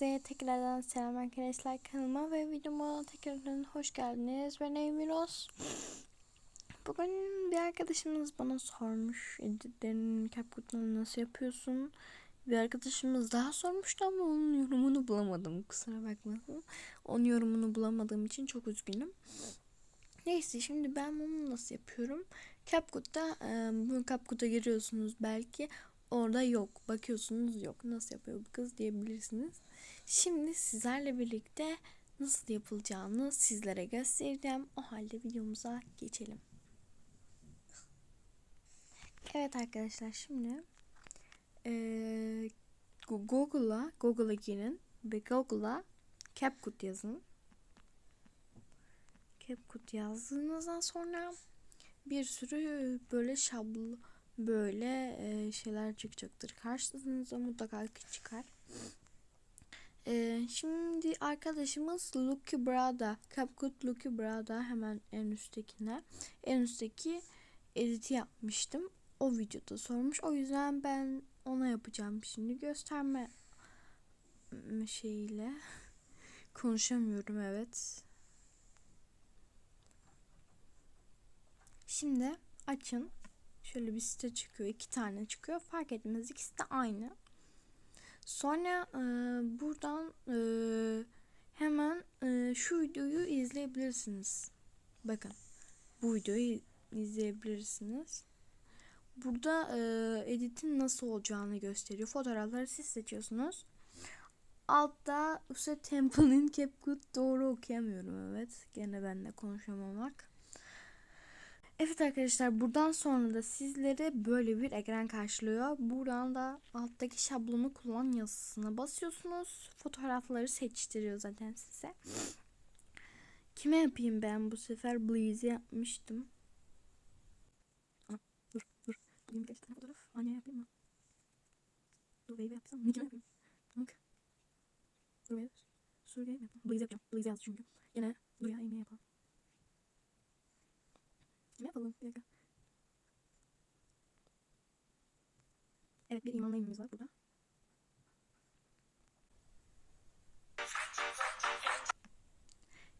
Herkese tekrardan selam arkadaşlar kanalıma ve videoma tekrardan hoş geldiniz. Ben Emiros. Bugün bir arkadaşımız bana sormuş editlerin CapCut'unu nasıl yapıyorsun? Bir arkadaşımız daha sormuştu ama onun yorumunu bulamadım kusura bakmasın. Onun yorumunu bulamadığım için çok üzgünüm. Neyse şimdi ben bunu nasıl yapıyorum? CapCut'ta e, bu CapCut'a giriyorsunuz belki orada yok. Bakıyorsunuz yok. Nasıl yapıyor bu kız diyebilirsiniz. Şimdi sizlerle birlikte nasıl yapılacağını sizlere göstereceğim. O halde videomuza geçelim. Evet arkadaşlar şimdi eee, Google'a Google'a girin ve Google'a CapCut yazın. CapCut yazdığınızdan sonra bir sürü böyle şablon böyle e, şeyler çıkacaktır. Karşınıza mutlaka çıkar. E, şimdi arkadaşımız Lucky Brada, CapCut Lucky Brada hemen en üsttekine. En üstteki editi yapmıştım. O videoda sormuş. O yüzden ben ona yapacağım şimdi gösterme şeyiyle. Konuşamıyorum evet. Şimdi açın. Şöyle bir site çıkıyor. iki tane çıkıyor. Fark etmez. ikisi de aynı. Sonra e, buradan e, hemen e, şu videoyu izleyebilirsiniz. Bakın. Bu videoyu izleyebilirsiniz. Burada e, editin nasıl olacağını gösteriyor. Fotoğrafları siz seçiyorsunuz. Altta Use Temple'in CapCut doğru okuyamıyorum evet. Gene benimle konuşamamak. Evet arkadaşlar buradan sonra da sizlere böyle bir ekran karşılıyor. Buradan da alttaki şablonu kullan yazısına basıyorsunuz. Fotoğrafları seçtiriyor zaten size. Kime yapayım ben bu sefer Blaze'e yapmıştım. Aa, dur dur. Benim birkaç tane fotoğraf. Anne yapayım mı? Dur Wave'e yapsam. Nick'e yapayım. Bak. Dur Wave. Suriye yapayım. Blaze yapacağım. Blaze yazdı çünkü. Yine dur ya yemeği yapalım. Ne yapalım? Bir dakika. Evet bir iman neyimiz var burada.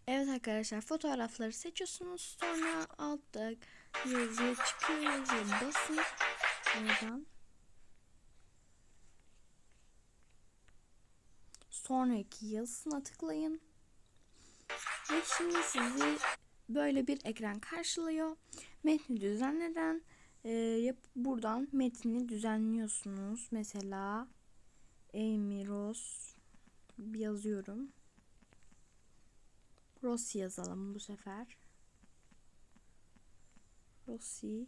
Evet arkadaşlar fotoğrafları seçiyorsunuz. Sonra altta yazıya çıkıyor. Yazıya basın. Oradan. Sonraki yazısına tıklayın. Ve şimdi sizi böyle bir ekran karşılıyor. Metni düzenleden e, buradan metni düzenliyorsunuz. Mesela Emiros yazıyorum. Rossi yazalım bu sefer. Rossi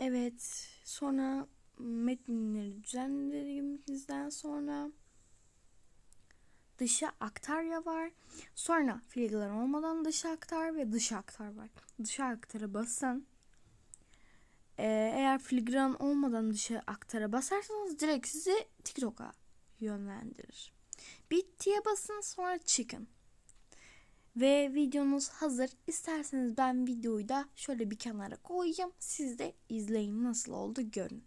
Evet, sonra metinleri düzenlediğimizden sonra dışa aktarya var. Sonra filigler olmadan dışa aktar ve dışa aktar var. Dışa aktara basın. Ee, eğer filigran olmadan dışa aktara basarsanız direkt sizi TikTok'a yönlendirir. Bittiye basın sonra çıkın. Ve videonuz hazır. İsterseniz ben videoyu da şöyle bir kenara koyayım. Siz de izleyin nasıl oldu görün.